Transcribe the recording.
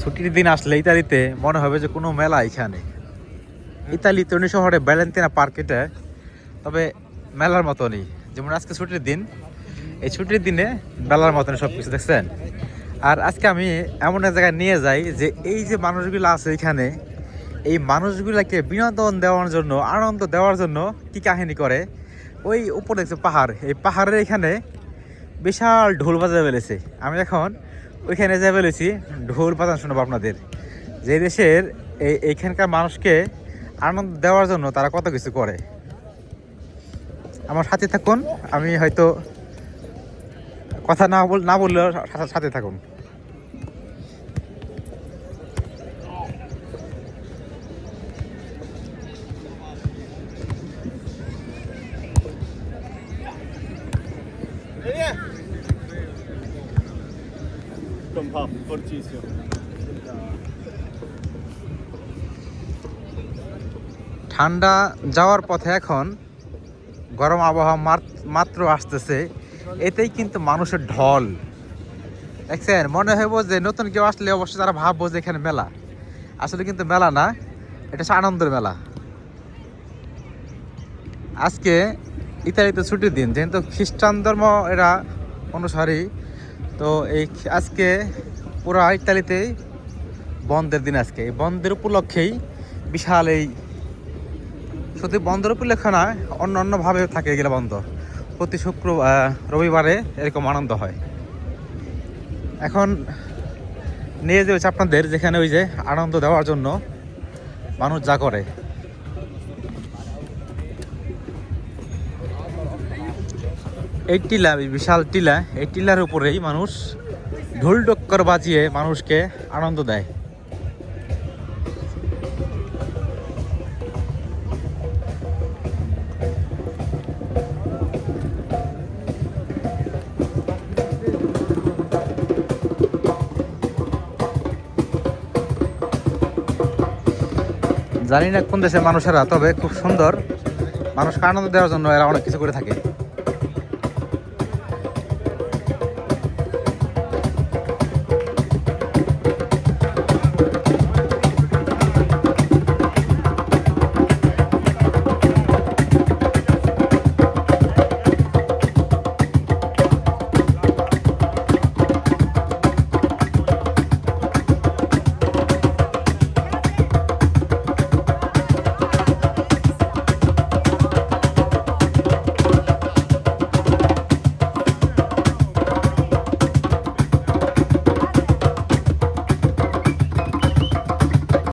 ছুটির দিন আসলে ইতালিতে মনে হবে যে কোনো মেলা এখানে। ইতালি তরুণী শহরে ব্যালেন্টিনা পার্কেটে তবে মেলার মতনই। যেমন আজকে ছুটির দিন, এই ছুটির দিনে মেলার মতনই সব কিছু দেখছেন? আর আজকে আমি এমন এক জায়গায় নিয়ে যাই যে এই যে মানুষগুলো আছে এখানে, এই মানুষগুলোকে বিনোদন দেওয়ার জন্য, আনন্দ দেওয়ার জন্য কি কাহিনী করে? ওই উপরে দেখছে পাহাড়, এই পাহাড়ের এখানে বিশাল ঢোল বাজাতে ফেলেছে আমি এখন ওইখানে যা বলেছি, ঢোল বাজান শুনব আপনাদের। যে দেশের এই এইখানকার মানুষকে আনন্দ দেওয়ার জন্য তারা কত কিছু করে। আমার সাথে থাকুন, আমি হয়তো কথা না বল না বললেও সাথে থাকুন। Con pop, fortissimo. ঠান্ডা যাওয়ার পথে এখন গরম আবহাওয়া মাত্র আসতেছে। এতেই কিন্তু মানুষের ঢল। দেখছেন মনে হইব যে নতুন কেউ আসলে অবশ্যই তারা ভাববো যে এখানে মেলা। আসলে কিন্তু মেলা না এটা আনন্দের মেলা। আজকে ইতালিতে ছুটির দিন যেহেতু খ্রিস্টান ধর্ম এরা অনুসারী তো এই আজকে পুরো ইতালিতেই বন্ধের দিন আজকে। এই বন্ধের উপলক্ষেই বিশাল এই শুধু বন্ধের উপলক্ষে না অন্য অন্যভাবে থাকে এগুলো বন্ধ। প্রতি শুক্র রবিবারে এরকম আনন্দ হয়। এখন নিয়ে যাচ্ছে আপনাদের যেখানে ওই যে আনন্দ দেওয়ার জন্য মানুষ যা করে। এই টিলা বিশাল টিলা, এই টিলার উপরেই মানুষ ঢোল ডক্কর বাজিয়ে মানুষকে আনন্দ দেয়। জানি না কোন দেশের মানুষেরা, তবে খুব সুন্দর। মানুষকে আনন্দ দেওয়ার জন্য এরা অনেক কিছু করে থাকে।